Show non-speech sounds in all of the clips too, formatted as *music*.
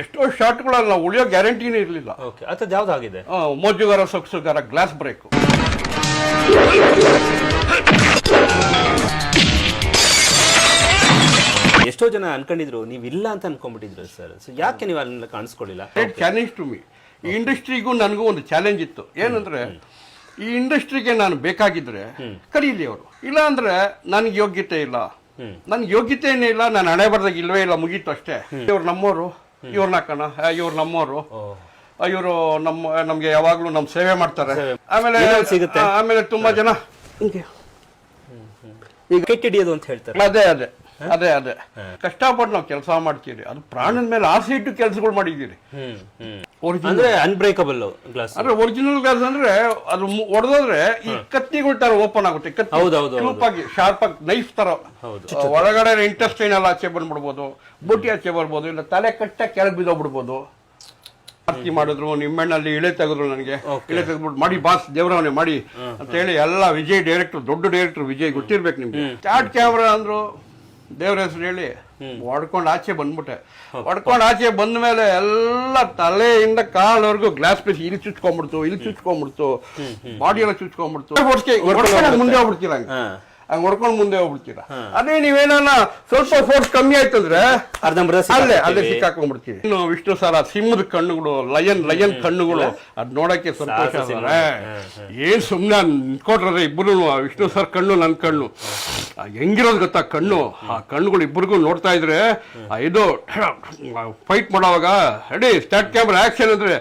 ಎಷ್ಟೋ ಶಾಟ್ಗಳಲ್ಲಿ ನಾವು ಉಳಿಯೋ ಗ್ಯಾರಂಟಿನೇ ಇರಲಿಲ್ಲ. ಓಕೆ ಅಥವಾ ಯಾವ್ದಾಗಿದೆ ಮೋಜುಗಾರ ಸೊಕ್ಸುಗಾರ ಗ್ಲಾಸ್ ಬ್ರೇಕ್. ಎಷ್ಟೋ ಜನ ಅನ್ಕೊಂಡಿದ್ರು ನೀವು ಇಲ್ಲ ಅಂತ ಅನ್ಕೊಂಡ್ಬಿಟ್ಟಿದ್ರು ಸರ್. ಸೊ ಯಾಕೆ ನೀವು ಅಲ್ಲೆಲ್ಲ ಕಾಣಿಸ್ಕೊಳ್ಳಿಲ್ಲ ಚಾಲೆಂಜ್ ಟು ಮೀ ಈ ಇಂಡಸ್ಟ್ರಿಗೂ ನನಗೂ ಒಂದು ಚಾಲೆಂಜ್ ಇತ್ತು. ಏನಂದ್ರೆ ಈ ಇಂಡಸ್ಟ್ರಿಗೆ ನಾನು ಬೇಕಾಗಿದ್ರೆ ಕರೀಲಿ ಅವರು. ಇಲ್ಲ ಅಂದ್ರೆ ನನಗೆ ಯೋಗ್ಯತೆ ಇಲ್ಲ. ನನ್ಗೆ ಯೋಗ್ಯತೆನೇ ಇಲ್ಲ ನಾನು ಹಣೆ ಬರ್ದಾಗ ಇಲ್ವೇ ಇಲ್ಲ ಮುಗೀತು ಅಷ್ಟೇ. ಇವ್ರು ನಮ್ಮೋರು ಇವ್ರನ್ನ ನಾಕಣ್ಣ ಇವ್ರು ನಮ್ಮವರು ಇವರು ನಮ್ಮ ನಮ್ಗೆ ಯಾವಾಗ್ಲೂ ನಮ್ ಸೇವೆ ಮಾಡ್ತಾರೆ. ಆಮೇಲೆ ಸಿಗುತ್ತೆ? ಆಮೇಲೆ ತುಂಬಾ ಜನ. ಈಗ ಕೆಟ್ಟಿಡಿಯೋದು ಅಂತ ಹೇಳ್ತಾರೆ. ಅದೇ ಅದೇ. ಅದೇ ಅದೇ. ಕಷ್ಟಪಟ್ಟು ನಾವು ಕೆಲಸ ಮಾಡ್ತೀವಿ ಅದು ಪ್ರಾಣದ ಮೇಲೆ ಆಸೆ ಇಟ್ಟು ಕೆಲಸಗಳು ಮಾಡಿದ್ದೀರಿ. ಅಂದ್ರೆ ಅನ್ಬ್ರೇಕಬಲ್ ಗ್ಲಾಸ್ ಅಂದ್ರೆ ಒರಿಜಿನಲ್ ಗ್ಲಾಸ್ ಅಂದ್ರೆ ಅದು ಒಡೆದ್ರೆ ಈ ಕತ್ತಿಗಳ ತರ ಓಪನ್ ಆಗುತ್ತೆ. ಕತ್ತಿ ಆಗಿ ಶಾರ್ಪ್ ಆಗಿ ನೈಫ್ ತರ. ಒಳಗಡೆ ಇಂಟೆಸ್ಟೈನ್ ಎಲ್ಲ ಆಚೆ ಬಂದ್ಬಿಡ್ಬೋದು ಬುಟ್ಟಿ ಆಚೆ ಬರ್ಬೋದು ಇಲ್ಲ ತಲೆ ಕಟ್ಟ ಕೆಳಗೆ ಬಿದ್ದೋಗ್ಬಿಡ್ಬೋದು. ಆರ್ತಿ ಮಾಡಿದ್ರು ನಿಮ್ಮೆಣ್ಣಲ್ಲಿ ಇಳೆ ತೆಗೆದ್ರು ನನಗೆ. ಇಳೆ ತೆಗೆದ್ಬಿಟ್ಟು ಮಾಡಿ ಬಾಸ್ ದೇವರವನೇ ಮಾಡಿ. ಅಂತ ಹೇಳಿ ಎಲ್ಲ ವಿಜಯ್ ಡೈರೆಕ್ಟರ್ ದೊಡ್ಡ ಡೈರೆಕ್ಟರ್ ವಿಜಯ್ ಗೊತ್ತಿರ್ಬೇಕು ನಿಮ್ಗೆ. ಸ್ಟಾರ್ಟ್ ಕ್ಯಾಮ್ರಾ ಅಂದ್ರು ದೇವ್ರ ಹೆಸರು ಹೇಳಿ ಹೊಡ್ಕೊಂಡು ಆಚೆ ಬಂದ್ಬಿಟ್ಟೆ. ಹೊಡ್ಕೊಂಡು ಆಚೆ ಬಂದ ಮೇಲೆ ಎಲ್ಲ ತಲೆಯಿಂದ ಕಾಲವರೆಗೂ ಗ್ಲಾಸ್ ಪೀಸ್ ಇಲ್ಲಿ ಚುಚ್ಕೊಂಡ್ಬಿಡ್ತು ಇಲ್ಲಿ ಚುಚ್ಕೊಂಡ್ಬಿಡ್ತು ಬಾಡಿ ಎಲ್ಲ ಚುಚ್ಕೊಂಡ್ಬಿಡ್ತು. ಮುಂದೆ ಹೋಗ್ಬಿಡ್ತೀರ ಹಂಗೆ ಹೊಡ್ಕೊಂಡು ಮುಂದೆ ಹೋಗ್ಬಿಡ್ತೀರಾ? ಅದೇ ನೀವೇನಾನ ಸ್ವಲ್ಪ ಫೋರ್ಸ್ ಕಮ್ಮಿ ಆಯ್ತಂದ್ರೆ? ಅಲ್ಲೇ ಅಲ್ಲೇ. ಸಿಕ್ಕಾಕೊಂಡ್ಬಿಡ್ತೀವಿ ಇನ್ನು ವಿಷ್ಣು ಸಾರ ಸಿಂಹದ ಕಣ್ಣುಗಳು ಲಯನ್ ಲಯನ್ ಕಣ್ಣುಗಳು ಅದ್ ನೋಡಕ್ಕೆ ಸಂತೋಷ. ಏನ್ ಸುಮ್ನೆ ನಿಂತ್ಕೊಟ್ರೆ ಇಬ್ಬರು ವಿಷ್ಣು ಸರ್ ಕಣ್ಣು ನನ್ ಕಣ್ಣು. ಹೆಂಗಿರೋದು ಗೊತ್ತಾ ಕಣ್ಣು? ಆ ಕಣ್ಣುಗಳು ಇಬ್ಬರಿಗೂ ನೋಡ್ತಾ ಇದ್ರೆ ಇದು ಫೈಟ್ ಮಾಡೋವಾಗ ರೆಡಿ ಸ್ಟಾರ್ಟ್ ಕ್ಯಾಮ್ರಾ ಆಕ್ಷನ್ ಅಂದ್ರೆ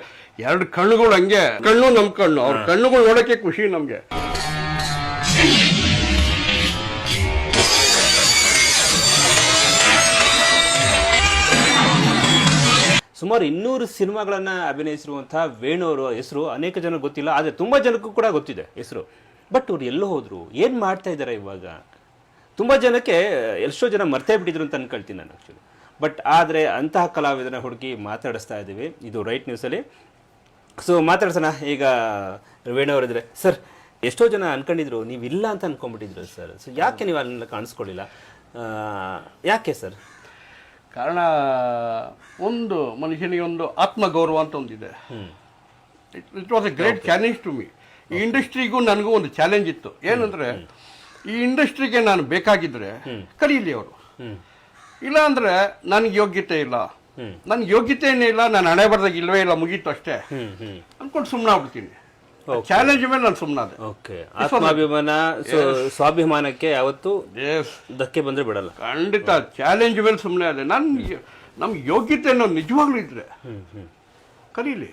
ಎರಡು ಕಣ್ಣುಗಳು ಹಂಗೆ ಕಣ್ಣು ನಮ್ ಕಣ್ಣು. ಅವ್ರ ಕಣ್ಣುಗಳು ನೋಡಕ್ಕೆ ಖುಷಿ ನಮ್ಗೆ. ಸುಮಾರು ಇನ್ನೂರು ಸಿನಿಮಾಗಳನ್ನ ಅಭಿನಯಿಸಿರುವಂತಹ ವೇಣು ಅವರ ಹೆಸರು ಅನೇಕ ಜನ ಗೊತ್ತಿಲ್ಲ, ಆದರೆ ತುಂಬಾ ಜನಕ್ಕೂ ಕೂಡ ಗೊತ್ತಿದೆ ಹೆಸರು. ಬಟ್ ಅವ್ರು ಎಲ್ಲೋ ಹೋದರು, ಏನು ಮಾಡ್ತಾ ಇದ್ದಾರೆ ಇವಾಗ? ತುಂಬಾ ಜನಕ್ಕೆ, ಎಷ್ಟೋ ಜನ ಮರ್ತೇ ಬಿಟ್ಟಿದ್ರು ಅಂತ ಅನ್ಕೊಳ್ತೀನಿ ನಾನು ಆಕ್ಚುಲಿ ಬಟ್ ಆದ್ರೆ ಅಂತಹ ಕಲಾವಿದನ ಹುಡುಗಿ ಮಾತಾಡಿಸ್ತಾ ಇದ್ದೀವಿ, ಇದು ರೈಟ್ ನ್ಯೂಸಲ್ಲಿ ಸೊ ಮಾತಾಡ್ಸೋಣ, ಈಗ ವೇಣು ಅವರಿದ್ರೆ ಸರ್ ಎಷ್ಟೋ ಜನ ಅನ್ಕೊಂಡಿದ್ರು ನೀವು ಇಲ್ಲ ಅಂತ ಅನ್ಕೊಂಡ್ಬಿಟ್ಟಿದ್ರು ಸರ್ ಸೊ ಯಾಕೆ ನೀವು ಅಲ್ಲಿ ಕಾಣಿಸ್ಕೊಳ್ಳಿಲ್ಲ ಯಾಕೆ ಸರ್ ಕಾರಣ ಒಂದು ಮನುಷ್ಯನಿಗೆ ಒಂದು ಆತ್ಮಗೌರವ ಅಂತ ಒಂದಿದೆ. It was a great challenge to me ಈ ಇಂಡಸ್ಟ್ರಿಗೂ ನನಗೂ ಒಂದು ಚಾಲೆಂಜ್ ಇತ್ತು. ಏನಂದ್ರೆ ಈ ಇಂಡಸ್ಟ್ರಿಗೆ ನಾನು ಬೇಕಾಗಿದ್ರೆ ಕರೀಲಿ ಅವರು. ಇಲ್ಲ ಅಂದ್ರೆ ನನಗೆ ಯೋಗ್ಯತೆ ಇಲ್ಲ. ನನ್ಗೆ ಯೋಗ್ಯತೆನೇ ಇಲ್ಲ ನಾನು ಹಣೆ ಬರ್ದಾಗ ಇಲ್ವೇ ಇಲ್ಲ ಮುಗೀತು ಅಷ್ಟೇ. ಅನ್ಕೊಂಡು ಸುಮ್ಮನೆ ಆಗ್ಬಿಡ್ತೀನಿ ಚಾಲೆಂಜ್ ಮೇಲೆ ನಾನು ಸುಮ್ಮನಾದೆ ಓಕೆ ಆತ್ಮಾಭಿಮಾನ ಸ್ವಾಭಿಮಾನಕ್ಕೆ ಯಾವತ್ತು ಧಕ್ಕೆ ಬಂದ್ರೆ ಬಿಡಲ್ಲ. ಖಂಡಿತ ಚಾಲೆಂಜ್ ಮೇಲೆ ಸುಮ್ಮನೆ ಅದೇ ನನ್ನ ನಮ್ಗೆ ಯೋಗ್ಯತೆ ಅನ್ನೋದು ನಿಜವಾಗ್ಲೂ ಇದ್ರೆ. ಕರೀಲಿ.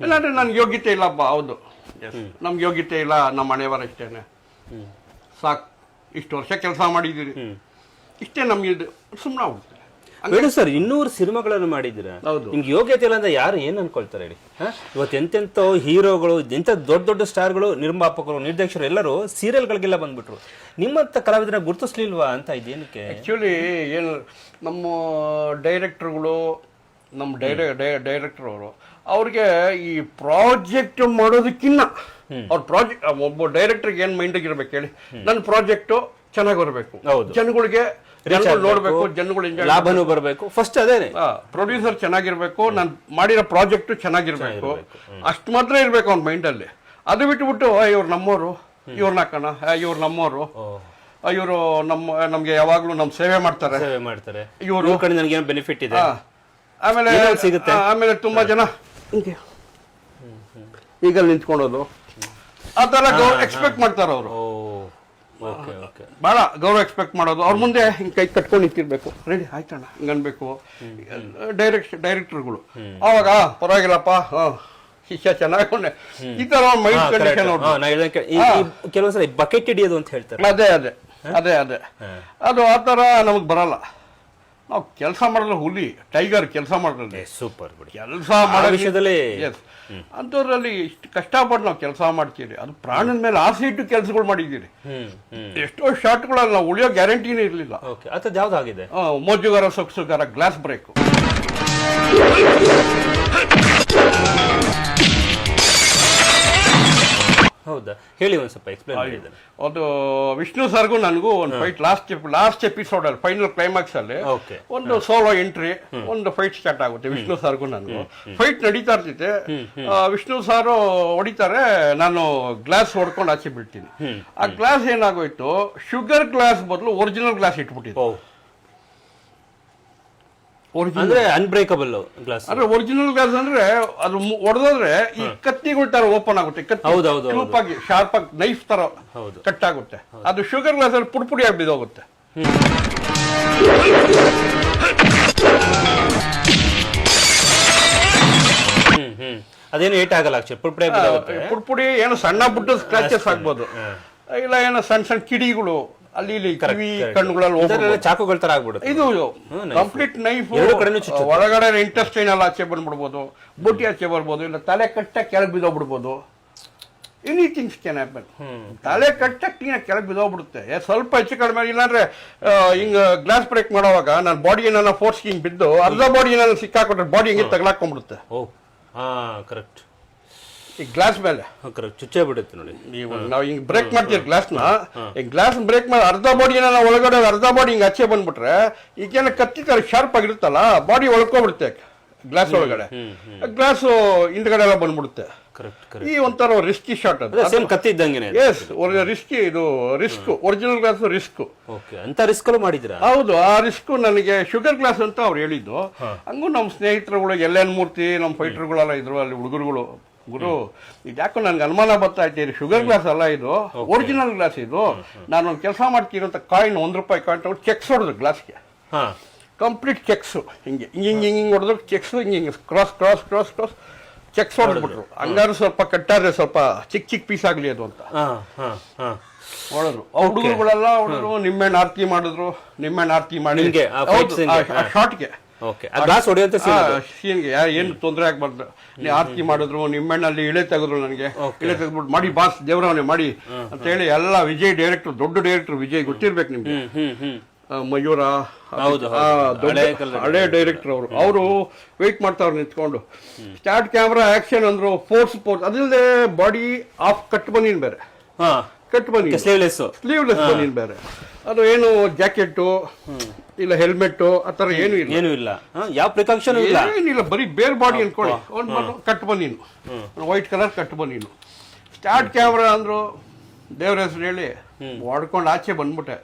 ಇಲ್ಲಾಂದ್ರೆ ನನ್ಗೆ ಯೋಗ್ಯತೆ ಇಲ್ಲಪ್ಪ ಹೌದು. ನಮ್ಗೆ ಯೋಗ್ಯತೆ ಇಲ್ಲ ನಮ್ಮ ಮನೆಯವರ ಇಷ್ಟೇನೆ ಸಾಕು. ಇಷ್ಟು ವರ್ಷ ಕೆಲಸ ಮಾಡಿದ್ದೀರಿ. ಇಷ್ಟೇ ನಮ್ಗೆ ಇದು. ಸುಮ್ಮನೆ ಬೇಡ ಸರ್ ಇನ್ನೂರು ಸಿನಿಮಾಗಳನ್ನು ಮಾಡಿದ್ದೀರಾ? ಹೌದು. ನಿಮ್ಗೆ ಯೋಗ್ಯತೆ ಇಲ್ಲ ಅಂದ್ರೆ ಯಾರು ಏನ್ ಅನ್ಕೊಳ್ತಾರೆ ಹೇಳಿ? ಇವತ್ತು ಎಂತೆಂಥ ಹೀರೋಗಳು ಎಂತ ದೊಡ್ಡ ದೊಡ್ಡ ಸ್ಟಾರ್ಗಳು ನಿರ್ಮಾಪಕರು ನಿರ್ದೇಶಕರು ಎಲ್ಲರೂ ಸೀರಿಯಲ್ಗಳಿಗೆಲ್ಲ ಬಂದ್ಬಿಟ್ರು. ನಿಮ್ಮಂತ ಕಲಾವಿದರ ಗುರುತಿಸ್ಲಿಲ್ವಾ ಅಂತ ಇದೇನಕ್ಕೆ? ಆ್ಯಕ್ಚುಲಿ ಏನು ನಮ್ಮ ಡೈರೆಕ್ಟರ್ಗಳು ನಮ್ಮ ಡೈರೆ ಡೈರೆಕ್ಟರ್ ಅವರು ಅವ್ರಿಗೆ ಈ ಪ್ರಾಜೆಕ್ಟ್ ಮಾಡೋದಕ್ಕಿನ್ನ ಅವ್ರ ಪ್ರಾಜೆಕ್ಟ್ ಒಬ್ಬ ಡೈರೆಕ್ಟರ್ಗೆ ಏನು ಮೈಂಡಿಗೆ ಇರ್ಬೇಕು ಹೇಳಿ? ನನ್ನ ಪ್ರಾಜೆಕ್ಟು ಚೆನ್ನಾಗಿ ಬರಬೇಕು. ಹೌದು. ಜನಗಳಿಗೆ ಜನಗಳು ನೋಡಬೇಕು ಜನಗಳು ಎಂಜಾಯ್ ಲಾಭನೂ ಬರಬೇಕು. ಫಸ್ಟ್ ಅದೇನೆ. ಪ್ರೊಡ್ಯೂಸರ್ ಚೆನ್ನಾಗಿರ್ಬೇಕು ನಾನು ಮಾಡಿರೋ ಪ್ರಾಜೆಕ್ಟ್ ಚೆನ್ನಾಗಿರ್ಬೇಕು. ಅಷ್ಟು ಮಾತ್ರ ಇರ್ಬೇಕು ಅವ್ನ ಮೈಂಡಲ್ಲಿ ಅದು ಬಿಟ್ಬಿಟ್ಟು ಇವ್ರು ನಮ್ಮೋರು ಇವ್ರನ್ನ ಕಣ ಇವ್ರು ನಮ್ಮವರು ಇವರು ನಮ್ಮ ನಮ್ಗೆ ಯಾವಾಗ್ಲೂ ನಮ್ ಸೇವೆ ಮಾಡ್ತಾರೆ. ಸೇವೆ ಮಾಡ್ತಾರೆ. ಇವ್ರು- ನನಗೆ ಬೆನಿಫಿಟ್ ಇದೆ. ಆಮೇಲೆ ಸಿಗುತ್ತೆ? ಆಮೇಲೆ ತುಂಬಾ ಜನ ಈಗ ನಿಂತ್ಕೊಳೋದು ಆ ತರ ಎಕ್ಸ್ಪೆಕ್ಟ್ ಮಾಡ್ತಾರೆ ಅವರು ಬಹಳ ಗೌರವ ಎಕ್ಸ್ಪೆಕ್ಟ್ ಮಾಡೋದು. ಅವ್ರ ಮುಂದೆ ಹಿಂಗ್ ಕೈ ಕಟ್ಕೊಂಡು ನಿಂತಿರ್ಬೇಕು. ರೆಡಿ ಆಯ್ತಣ್ಣ ಹಿಂಗ ಅನ್ಬೇಕು. ಡೈರೆಕ್ಟ್ ಡೈರೆಕ್ಟರ್ಗಳು ಅವಾಗ ಪರವಾಗಿಲ್ಲಪ್ಪ ಹ, ಶಿಷ್ಯ ಚೆನ್ನಾಗಿ ಈ ತರ ಮೈಂಡ್ ಕಂಡೀಷನ್ ಕೆಲವೊಂದ್ಸಲ ಬಕೆಟ್ ಹಿಡಿಯೋದು ಅಂತ ಹೇಳ್ತಾರೆ. ಅದೇ ಅದೇ. ಅದೇ ಅದೇ. ಅದು ಆ ಥರ ನಮಗೆ ಬರಲ್ಲ. ನಾವು ಕೆಲಸ ಮಾಡಲ್ಲ ಹುಲಿ ಟೈಗರ್ ಕೆಲಸ ಮಾಡಿದ್ರೆ ಸೂಪರ್ ಕೆಲಸ ಮಾಡೋ ವಿಷಯದಲ್ಲಿ ಎಸ್ ಅಂಥದ್ರಲ್ಲಿ ಇಷ್ಟು ಕಷ್ಟಪಟ್ಟು ನಾವು ಕೆಲಸ ಮಾಡ್ತೀವಿ ಅದು ಪ್ರಾಣದ ಮೇಲೆ ಆಸೆ ಇಟ್ಟು ಕೆಲಸಗಳು ಮಾಡಿದ್ದೀರಿ. ಎಷ್ಟೋ ಶಾರ್ಟ್ಗಳಲ್ಲಿ ನಾವು ಉಳಿಯೋ ಗ್ಯಾರಂಟಿನೇ ಇರಲಿಲ್ಲ. ಓಕೆ ಅಂಥದ್ದು ಯಾವ್ದಾಗಿದೆ? ಮೋಜುಗಾರ ಸೊಕ್ಸುಗಾರ ಗ್ಲಾಸ್ ಬ್ರೇಕ್ ಹೌದಾ? ಹೇಳಿ ಒಂದು ಸ್ವಲ್ಪ ಎಕ್ಸ್ಪ್ಲೈನ್ ಮಾಡಿದ್ದಾನೆ ಒಂದು ವಿಷ್ಣು ಸರ್ಗೂ ನನಗೂ ಒಂದು ಫೈಟ್ ಲಾಸ್ಟ್ ಲಾಸ್ಟ್ ಎಪಿಸೋಡ್ ಅಲ್ಲಿ ಫೈನಲ್ ಕ್ಲೈಮ್ಯಾಕ್ಸ್ ಅಲ್ಲಿ ಒಂದು ಸೋಲೋ ಎಂಟ್ರಿ ಒಂದು ಫೈಟ್ ಸ್ಟಾರ್ಟ್ ಆಗುತ್ತೆ ವಿಷ್ಣು ಸರ್ಗೂ ನನಗೂ. ಫೈಟ್ ನಡೀತಾ ಇರ್ತೈತೆ. ವಿಷ್ಣು ಸಾರು ಹೊಡಿತಾರೆ ನಾನು ಗ್ಲಾಸ್ ಹೊಡ್ಕೊಂಡು ಆಚೆ ಬಿಡ್ತೀನಿ ಆ ಗ್ಲಾಸ್ ಏನಾಗೋಯ್ತು? ಶುಗರ್ ಗ್ಲಾಸ್ ಬದಲು ಒರಿಜಿನಲ್ ಗ್ಲಾಸ್ ಇಟ್ಬಿಟ್ಟಿದ್ದು ಅಂದ್ರೆ ಅನ್ಬ್ರೇಕಬಲ್ ಗ್ಲಾಸ್ ಅಂದ್ರೆ ಒರಿಜಿನಲ್ ಗ್ಲಾಸ್ ಅಂದ್ರೆ ಅದು ಒಡೆದ್ರೆ ಈ ಕತ್ತಿಗಳ ತರ ಓಪನ್ ಆಗುತ್ತೆ. ಕತ್ತಿ ಆಗಿ ಶಾರ್ಪ್ ಆಗಿ ನೈಫ್ ತರ ಹೌದು. ಕಟ್ ಆಗುತ್ತೆ. ಅದು ಶುಗರ್ ಗ್ಲಾಸ್ ಅಲ್ಲಿ ಪುಡಿ ಪುಡಿ ಆಗಿ ಬಿದ್ದೋಗುತ್ತೆ. ಅದೇನು ಏಟ್ ಆಗಲ್ಲ ಪುಡ್ಪುಡಿ ಪುಡ್ಪುಡಿ ಪುಡಿ ಪುಡಿ ಏನೋ ಸಣ್ಣ ಪುಟ್ಟ ಸ್ಕ್ರಾಚಸ್ ಆಗ್ಬೋದು. ಇಲ್ಲ ಏನೋ ಸಣ್ಣ ಸಣ್ಣ ಕಿಡಿಗಳು ಅಲ್ಲಿ ಇಲ್ಲಿ ಕಿವಿ ಕಣ್ಣುಗಳಲ್ಲಿ. ಚಾಕುಗಳ ತರ ಆಗ್ಬಿಡುತ್ತೆ. ಇದು. ಕಂಪ್ಲೀಟ್ ನೈಫ್ ಎರಡು ಕಡೆನೂ ಚುಚ್ಚುತ್ತೆ. ಒಳಗಡೆ ಇಂಟೆಸ್ಟೈನ್ ಎಲ್ಲ ಆಚೆ ಬಂದ್ಬಿಡ್ಬೋದು. ಬುಟ್ಟಿ ಆಚೆ ಬರ್ಬೋದು. ಇಲ್ಲ ತಲೆ ಕಟ್ಟ ಕೆಳಗೆ ಬಿದ್ದೋಗ್ಬಿಡ್ಬೋದು. ಎನಿಥಿಂಗ್ಸ್ ಕ್ಯಾನ್ ಹ್ಯಾಪನ್ ತಲೆ ಕಟ್ಟ ಕ್ಲೀನ್ ಕೆಳಗೆ ಬಿದ್ದೋಗ್ಬಿಡುತ್ತೆ. ಏ, ಸ್ವಲ್ಪ ಹೆಚ್ಚು ಕಡಿಮೆ ಇಲ್ಲಾಂದ್ರೆ ಆ, ಹಿಂಗ ಗ್ಲಾಸ್ ಬ್ರೇಕ್ ಮಾಡೋವಾಗ ನನ್ನ ಬಾಡಿ ಫೋರ್ಸ್ ಹಿಂಗ್ ಬಿದ್ದು ಅರ್ಧ ಬಾಡಿ ಏನಾರ ಸಿಕ್ಕಾಕೊಟ್ರೆ ಬಾಡಿ ಹಿಂಗೆ ತಗಲಾಕೊಂಡ್ಬಿಡುತ್ತೆ. ಓ ಹಾ ಕರೆಕ್ಟ್ ಈ ಗ್ಲಾಸ್ ಮೇಲೆ. ಕರೆಕ್ಟ್ ಚುಚ್ಚೇ ಬಿಡುತ್ತೆ ನೋಡಿ. ನೀವು ನಾವು ಹಿಂಗೆ ಬ್ರೇಕ್ ಮಾಡ್ತೀವಿ ಗ್ಲಾಸ್ನ ಈ ಗ್ಲಾಸ್ ಬ್ರೇಕ್ ಮಾಡಿ ಅರ್ಧ ಬಾಡಿ ಏನಾರ ಒಳಗಡೆ ಅರ್ಧ ಬಾಡಿ ಹಿಂಗೆ ಆಚೆ ಬಂದ್ಬಿಟ್ರೆ ಈಗೇನ ಕತ್ತಿ ತರ ಶಾರ್ಪ್ ಆಗಿರುತ್ತಲ್ಲ ಬಾಡಿ ಒಳ್ಕೊಬಿಡುತ್ತೆ ಗ್ಲಾಸ್ ಒಳಗಡೆ. ಗ್ಲಾಸ್ ಹಿಂದ್ಗಡೆ ಎಲ್ಲ ಬಂದ್ಬಿಡುತ್ತೆ. ಈ ಒಂಥರ ರಿಸ್ಕಿ ಶಾಟ್ ಅದು. ಸೇಮ್ ಕತ್ತಿ ಇದ್ದಂಗೆನೆ ಎಸ್ ರಿಸ್ಕಿ ಇದು risk original glass risk okay ಅಂತ ರಿಸ್ಕ್ ಮಾಡಿದ್ರಾ ಹೌದು ಆ ರಿಸ್ಕ್ ನನಗೆ ಶುಗರ್ ಗ್ಲಾಸ್ ಅಂತ ಅವ್ರು ಹೇಳಿದ್ದು. ಹಂಗೂ ನಮ್ಮ ಸ್ನೇಹಿತರುಗಳು ಎಲ್ ಮೂರ್ತಿ ನಮ್ಮ ಫೈಟರ್ಗಳೆಲ್ಲ ಇದ್ರು ಅಲ್ಲಿ ಹುಡುಗರುಗಳು. ಗುರು ಇದ್ಯಾಕೋ ನನಗೆ ಅನುಮಾನ ಬರ್ತಾ ಇದ್ದೀರಿ ಶುಗರ್ ಗ್ಲಾಸ್ ಅಲ್ಲ ಇದು? ಒರಿಜಿನಲ್ ಗ್ಲಾಸ್ ಇದು. ನಾನು ಒಂದು ಕೆಲಸ ಮಾಡ್ತೀನಂತ ಕಾಯಿನ್ ಒಂದು ರೂಪಾಯಿ ಕಾಯಿನ್ ತಗೊಂಡು ಚೆಕ್ಸ್ ಹೊಡೆದ್ರು ಗ್ಲಾಸ್ಗೆ ಹಾಂ. ಕಂಪ್ಲೀಟ್ ಚೆಕ್ಸು ಹಿಂಗೆ ಹಿಂಗೆ ಹಿಂಗೆ ಹಿಂಗೆ ಹೊಡೆದ್ರು ಚೆಕ್ಸು ಹಿಂಗೆ ಹಿಂಗೆ cross cross cross cross checks ಹೊಡೆದ್ಬಿಟ್ರು. ಹಂಗಾರು ಸ್ವಲ್ಪ ಕಟ್ಟಾದ್ರೆ ಸ್ವಲ್ಪ ಚಿಕ್ಕ ಚಿಕ್ಕ ಪೀಸ್ ಆಗಲಿ ಅದು ಅಂತ. ಹಾ ಹಾ ಹಾ. ಹೊಡೆದ್ರು. ಹುಡುಗರುಗಳೆಲ್ಲ ಹೊಡೆದ್ರು ನಿಮ್ಮೆಣ್ಣು ಆರತಿ ಮಾಡಿದ್ರು ನಿಮ್ಮೆಣ್ಣು ಆರತಿ ಮಾಡಿ ಶಾರ್ಟ್ಗೆ ಗ್ಲಾಸ್ ಹೊಡೆಯುವಂತ. ಸೀನ್ಗೆ ಏನು ತೊಂದರೆ ಆಗ್ಬಾರ್ದು. ನೀ ಆರತಿ ಮಾಡಿದ್ರು ನಿಮ್ಮೆಣ್ಣಲ್ಲಿ ಇಳೆ ತೆಗೆದ್ರು ನನಗೆ. ಇಳೆ ತೆಗೆದ್ಬಿಟ್ಟು ಮಾಡಿ ಬಾಸ್ ದೇವರವನೇ ಮಾಡಿ. ಅಂತ ಹೇಳಿ ಎಲ್ಲ ವಿಜಯ್ ಡೈರೆಕ್ಟರ್ ದೊಡ್ಡ ಡೈರೆಕ್ಟರ್ ವಿಜಯ್ ಗೊತ್ತಿರ್ಬೇಕು ನಿಮ್ಗೆ. ಮಯೂರ. ಹಳೆ ಡೈರೆಕ್ಟರ್ ಅವರು. ಅವರು ವೆಯ್ಟ್ ಮಾಡ್ತಾವ್ರು ನಿಂತ್ಕೊಂಡು. ಸ್ಟಾರ್ಟ್ ಕ್ಯಾಮ್ರಾ ಆಕ್ಷನ್ ಅಂದ್ರು ಫೋರ್ಸ್ ಫೋರ್ಸ್ ಅದಿಲ್ಲದೆ ಬಾಡಿ ಆಫ್ ಕಟ್ ಬಂದಿನ ಬೇರೆ. ಹಾ. ಕಟ್ ಬನ್ನಿ ಸ್ಲೀವ್ಲೆಸ್ ಸ್ಲೀವ್ಲೆಸ್ ಬನ್ನಿ ಬೇರೆ. ಅದು ಏನು ಜಾಕೆಟ್ಟು ಇಲ್ಲ ಹೆಲ್ಮೆಟ್ಟು ಆ ಥರ ಏನು ಇಲ್ಲ. ಏನು ಇಲ್ಲ. ಯಾವ ಪ್ರಿಕಾಕ್ಷನ್ ಇಲ್ಲ. ಏನಿಲ್ಲ ಬರೀ ಬೇರ್ ಬಾಡಿ ಅನ್ಕೊಳ್ಳಿ. ಒಂದು ಕಟ್ ಬನೀನು ವೈಟ್ ಕಲರ್ ಕಟ್ ಬನ್ನಿ ಸ್ಟಾರ್ಟ್ ಕ್ಯಾಮ್ರಾ ಅಂದ್ರು ದೇವ್ರ ಹೆಸರು ಹೇಳಿ ಹೊಡ್ಕೊಂಡು ಆಚೆ ಬಂದ್ಬಿಟ್ಟೆ.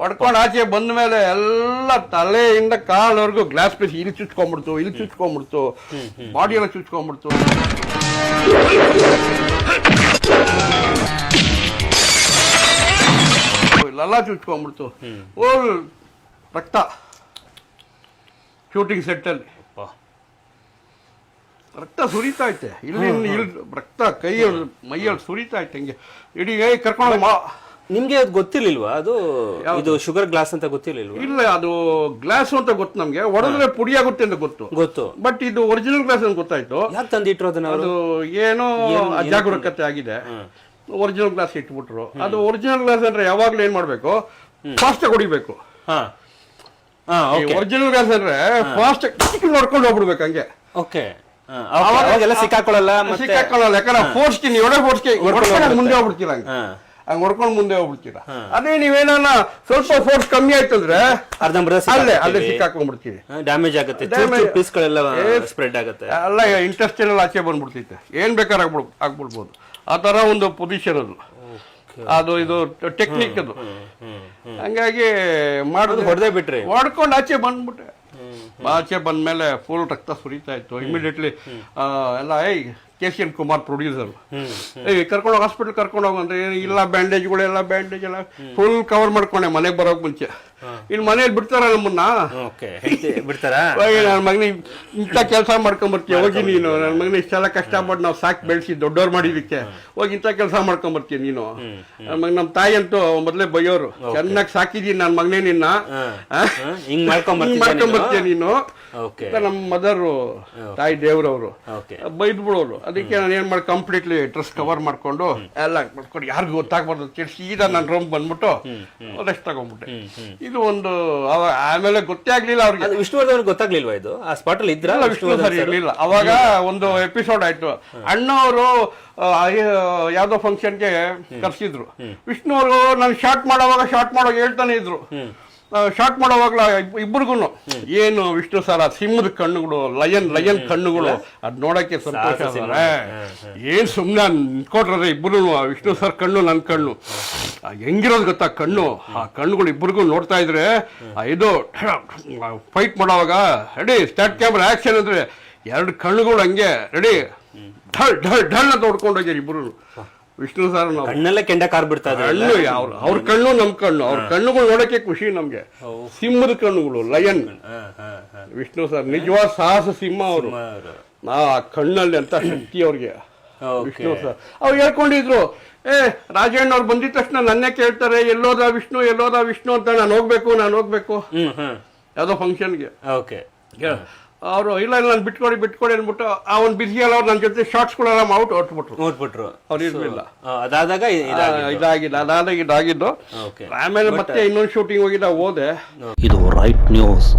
ಹೊಡ್ಕೊಂಡು ಆಚೆ ಬಂದ ಮೇಲೆ ಎಲ್ಲ ತಲೆಯಿಂದ ಕಾಲ್ವರೆಗೂ ಗ್ಲಾಸ್ ಪೀಸ್ ಇಲ್ಲಿ ಚುಚ್ಕೊಂಡ್ಬಿಡ್ತು ಇಲ್ಲಿ ಚುಚ್ಕೊಂಡ್ಬಿಡ್ತು. ಬಾಡಿ ಎಲ್ಲ ಚುಚ್ಕೊಂಡ್ಬಿಡ್ತು. ಇಲ್ಲೆಲ್ಲ ಚುಚ್ಕೊಂಡ್ಬಿಡ್ತು ಓಲ್ ರಕ್ತ ಶೂಟಿಂಗ್ ಸೆಟ್ಟಲ್ಲಿ. ರಕ್ತ ಸುರಿತಾ ಐತೆ. ಇಲ್ಲಿ ಇಲ್ಲಿ ರಕ್ತ ಕೈಯಲ್ಲಿ ಮೈಯಲ್ಲಿ ಸುರಿತಾ ಐತೆ ಹಿಂಗೆ. ಇಡೀ ಏ ಕರ್ಕೊಂಡು ಮಾ. ನಿಮ್ಗೆ ಅದು ಗೊತ್ತಿರ್ಲಿಲ್ವಾ? ಅದು ಇದು ಶುಗರ್ ಗ್ಲಾಸ್ ಅಂತ ಗೊತ್ತಿರ್ಲಿಲ್ವಾ? ಇಲ್ಲ ಅದು ಗ್ಲಾಸ್ ಅಂತ ಗೊತ್ತು ನಮ್ಗೆ. ಒಡೆದ್ರೆ ಪುಡಿ ಆಗುತ್ತೆ ಅಂತ ಗೊತ್ತು. ಗೊತ್ತು. ಬಟ್ ಇದು ಒರಿಜಿನಲ್ ಗ್ಲಾಸ್ ಅಂತ ಗೊತ್ತಾಯ್ತು. ಯಾಕೆ ತಂದಿಟ್ರು ಅದನ್ನ ಅದು ಏನೋ ಅಜಾಗರೂಕತೆ ಆಗಿದೆ. ಒರಿಜಿನಲ್ ಗ್ಲಾಸ್ ಇಟ್ಬಿಟ್ರು. ಅದು ಒರಿಜಿನಲ್ ಗ್ಲಾಸ್ ಅಂದ್ರೆ ಯಾವಾಗ್ಲೂ ಏನ್ ಮಾಡ್ಬೇಕು? ಫಾಸ್ಟ್ ಹೊಡಿಬೇಕು. ಒರಿಜಿನಲ್ ಗ್ಲಾಸ್ ಅಂದ್ರೆ ಫಾಸ್ಟ್ ನೋಡ್ಕೊಂಡು ಹೋಗ್ಬಿಡ್ಬೇಕು ಹಂಗೆ. ಓಕೆ ಸಿಕ್ಕಾಕೊಳ್ಳಲ್ಲ ಸಿಕ್ಕಾಕೊಳ್ಳಲ್ಲ ಯಾಕಂದ್ರೆ ಫೋರ್ಸ್ ನೀವು ಒಳ್ಳೆ ಫೋರ್ಸ್ಗೆ ಮುಂದೆ ಹೋಗ್ಬಿಡ್ತೀರ ಹಂಗೆ? ಹಂಗ್ ಹೊಡ್ಕೊಂಡು ಮುಂದೆ ಹೋಗ್ಬಿಡ್ತೀರಾ? ಅದೇ ನೀವೇನಾನ ಸ್ವಲ್ಪ ಫೋರ್ಸ್ ಕಮ್ಮಿ ಆಯ್ತಂದ್ರೆ ಅಲ್ಲೇ ಅಲ್ಲೇ ಸಿಕ್ಕಾಕೊಂಡ್ಬಿಡ್ತೀವಿ. ಡ್ಯಾಮೇಜ್ ಆಗುತ್ತೆ. ಪೀಸ್ಗಳೆಲ್ಲ ಸ್ಪ್ರೆಡ್ ಆಗುತ್ತೆ. ಅಲ್ಲ ಇಂಟ್ರೆಸ್ಟ್ ಎಲ್ಲ ಆಚೆ ಬಂದ್ಬಿಡ್ತೈತೆ. ಏನ್ ಬೇಕಾದ್ರೆ ಆಗ್ಬಿಡ್ ಆಗ್ಬಿಡ್ಬೋದು. ಆ ಥರ ಒಂದು ಪೊಸಿಷನ್ ಅದು. ಅದು ಇದು ಟೆಕ್ನಿಕ್ ಅದು. ಹಂಗಾಗಿ ಮಾಡೋದು ಹೊಡೆದೇ ಬಿಟ್ರಿ. ಹೊಡ್ಕೊಂಡು ಆಚೆ ಬಂದ್ಬಿಟ್ಟೆ. ಆಚೆ ಬಂದ್ಮೇಲೆ ಫುಲ್ ರಕ್ತ ಸುರಿತಾ ಇತ್ತು. ಇಮಿಡಿಯೇಟ್ಲಿ ಎಲ್ಲ ಏಯ್ K C N Kumar producer ಏಯ್ ಕರ್ಕೊಂಡು ಹಾಸ್ಪಿಟಲ್ ಕರ್ಕೊಂಡು ಹೋಗಂದ್ರೆ ಇಲ್ಲ ಬ್ಯಾಂಡೇಜ್ಗಳೆಲ್ಲ ಬ್ಯಾಂಡೇಜ್ ಎಲ್ಲ ಫುಲ್ ಕವರ್ ಮಾಡ್ಕೊಂಡೆ ಮನೆಗೆ ಬರೋಕೆ ಮುಂಚೆ. ಇನ್ನು ಮನೇಲಿ ಬಿಡ್ತಾರ ನಮ್ಮನ್ನ ಬಿಡ್ತಾರಾ? *laughs* ನನ್ನ ಮಗನಿಗೆ ಇಂಥ ಕೆಲಸ ಮಾಡ್ಕೊಂಬರ್ತೀಯ ಹೋಗಿ ನೀನು ನನ್ನ ಮಗನ ಇಷ್ಟೆಲ್ಲ ಕಷ್ಟಪಟ್ಟು ನಾವು ಸಾಕ್ ಬೆಳೆಸಿ ದೊಡ್ಡವ್ರು ಮಾಡಿದಕ್ಕೆ. ಹೋಗಿ ಇಂಥ ಕೆಲಸ ಮಾಡ್ಕೊಂಬರ್ತೀಯ ನೀನು? ನನ್ನ ಮಗ ನಮ್ಮ ತಾಯಿ ಅಂತೂ ಮೊದಲೇ ಬೈಯೋರು. ಚೆನ್ನಾಗಿ ಸಾಕಿದೀನಿ ನನ್ನ ಮಗನೇ ನಿನ್ನ. ಹಿಂಗ್ ಮಾಡ್ಕೊಂಬರ್ತೀಯ ನೀನು? ನಮ್ಮ ಮದರು ತಾಯಿ ದೇವ್ರವರು. ಬೈದ್ ಬಿಡೋರು ಅದಕ್ಕೆ ನಾನು ಏನ್ ಮಾಡಿ ಕಂಪ್ಲೀಟ್ಲಿ ಡ್ರೆಸ್ ಕವರ್ ಮಾಡ್ಕೊಂಡು ಎಲ್ಲ ಮಾಡ್ಕೊಂಡು ಯಾರಿಗೂ ಗೊತ್ತಾಗ್ಬಾರ್ದು ಅಂತ ಹೇಳಿ ಸೀದಾ ನನ್ನ ರೂಮ್ ಬಂದ್ಬಿಟ್ಟು ರೆಸ್ಟ್ ತಗೊಂಡ್ಬಿಟ್ಟೆ. ಇದು ಒಂದು ಅವ- ಆಮೇಲೆ ಗೊತ್ತೇ ಆಗ್ಲಿಲ್ಲ ಅವ್ರಿಗೆ. ಅದು ವಿಷ್ಣುವರ್ಧನ್ ಗೊತ್ತಾಗ್ಲಿಲ್ವಾ ಇದು? ಆ ಸ್ಪಾಟ್ ಅಲ್ಲಿ ಇದ್ರ ವಿಷ್ಣು ಸರ್ ಇರ್ಲಿಲ್ಲ. ಅವಾಗ ಒಂದು ಎಪಿಸೋಡ್ ಆಯ್ತು. ಅಣ್ಣವರು ಯಾವ್ದೋ ಫಂಕ್ಷನ್ಗೆ ಕರ್ಸಿದ್ರು. ವಿಷ್ಣು ಅವರು ನಾನು ಶಾರ್ಟ್ ಮಾಡೋವಾಗ ಶಾರ್ಟ್ ಮಾಡೋವಾಗ ಹೇಳ್ತಾನೆ ಇದ್ರು. ಶಾರ್ಟ್ ಮಾಡೋವಾಗ್ಲ ಇಬ್ಬರಿಗೂ ಏನು ವಿಷ್ಣು ಸರ್ ಆ ಸಿಂಹದ ಕಣ್ಣುಗಳು ಲಯನ್ ಲಯನ್ ಕಣ್ಣುಗಳು ಅದ್ ನೋಡಕ್ಕೆ ಸಂತೋಷ. ಏನ್ ಸುಮ್ನೆ ನಿಂತ್ಕೊಟ್ರೆ ಇಬ್ಬರು ವಿಷ್ಣು ಸರ್ ಕಣ್ಣು ನನ್ನ ಕಣ್ಣು. ಆ ಹೆಂಗಿರೋದು ಗೊತ್ತಾ ಕಣ್ಣು? ಆ ಕಣ್ಣುಗಳು ಇಬ್ಬರಿಗೂ ನೋಡ್ತಾ ಇದ್ರೆ ಆ ಇದು ಫೈಟ್ ಮಾಡೋವಾಗ ರೆಡಿ ಸ್ಟಾರ್ಟ್ ಕ್ಯಾಮ್ರಾ ಆಕ್ಷನ್ ಅಂದ್ರೆ ಎರಡು ಕಣ್ಣುಗಳು ಹಂಗೆ ರೆಡಿ ಢಳ್ ಢಳ್ ಢಳ್ ಅಂತ ಹೊಡ್ಕೊಂಡೋಗ್ಯಾರ ಇಬ್ಬರು ವಿಷ್ಣು ಸರ್ ನಾವು. ಕಣ್ಣಲ್ಲೇ ಕೆಂಡ ಕಾರ್ ಬಿಡ್ತಾರೆ ಕಣ್ಣು ಅವ್ರ ಅವ್ರ ಕಣ್ಣು ನಮ್ ಕಣ್ಣು. ಅವ್ರ ಕಣ್ಣುಗಳು ನೋಡಕ್ಕೆ ಖುಷಿ ನಮ್ಗೆ. ಸಿಂಹದ ಕಣ್ಣುಗಳು ಲಯನ್. ವಿಷ್ಣು ಸರ್ ನಿಜವಾದ ಸಾಹಸ ಸಿಂಹ ಅವರು. ಆ ಕಣ್ಣಲ್ಲಿ ಅಂತ ಶಕ್ತಿ ಅವ್ರಿಗೆ. ವಿಷ್ಣು ಸರ್. ಅವ್ರು ಹೇಳ್ಕೊಂಡಿದ್ರು ಏ ರಾಜಣ್ಣ ಅವ್ರು ಬಂದಿದ ತಕ್ಷಣ ನನ್ನೇ ಕೇಳ್ತಾರೆ ಎಲ್ಲೋದ ವಿಷ್ಣು ಎಲ್ಲೋದ ವಿಷ್ಣು ಅಂತ ನಾನು ಹೋಗ್ಬೇಕು ನಾನು ಹೋಗ್ಬೇಕು. ಯಾವುದೋ ಫಂಕ್ಷನ್ಗೆ ಓಕೆ ಅವರು ಇಲ್ಲ ಇಲ್ಲ ನಾನು ಬಿಟ್ಕೊಡಿ ಬಿಟ್ಕೊಡಿ ಅಂದ್ಬಿಟ್ಟು ಅವ್ನು ಬಿಸಿ ಅಲ್ಲ ಅವ್ರು ನನ್ನ ಜೊತೆ ಶಾರ್ಟ್ಸ್ಗಳೆಲ್ಲ ಮಾಡ್ಬಿಟ್ಟು ಹೊರಟ್ಬಿಟ್ರು ನೋಡ್ಬಿಟ್ರು ಅವ್ರು ಇರ್ಲಿಲ್ಲ. ಆ, ಅದಾದಾಗ ಇ-. ಇದಾಗಿಲ್ಲ ಅದಾದಾಗ ಇದಾಗಿದ್ದು ಓಕೆ ಆಮೇಲೆ ಮತ್ತೆ ಇನ್ನೊಂದು ಶೂಟಿಂಗ್ ಹೋಗಿದ್ದ ಹೋದೆ. ಇದು ರೈಟ್ ನ್ಯೂಸ್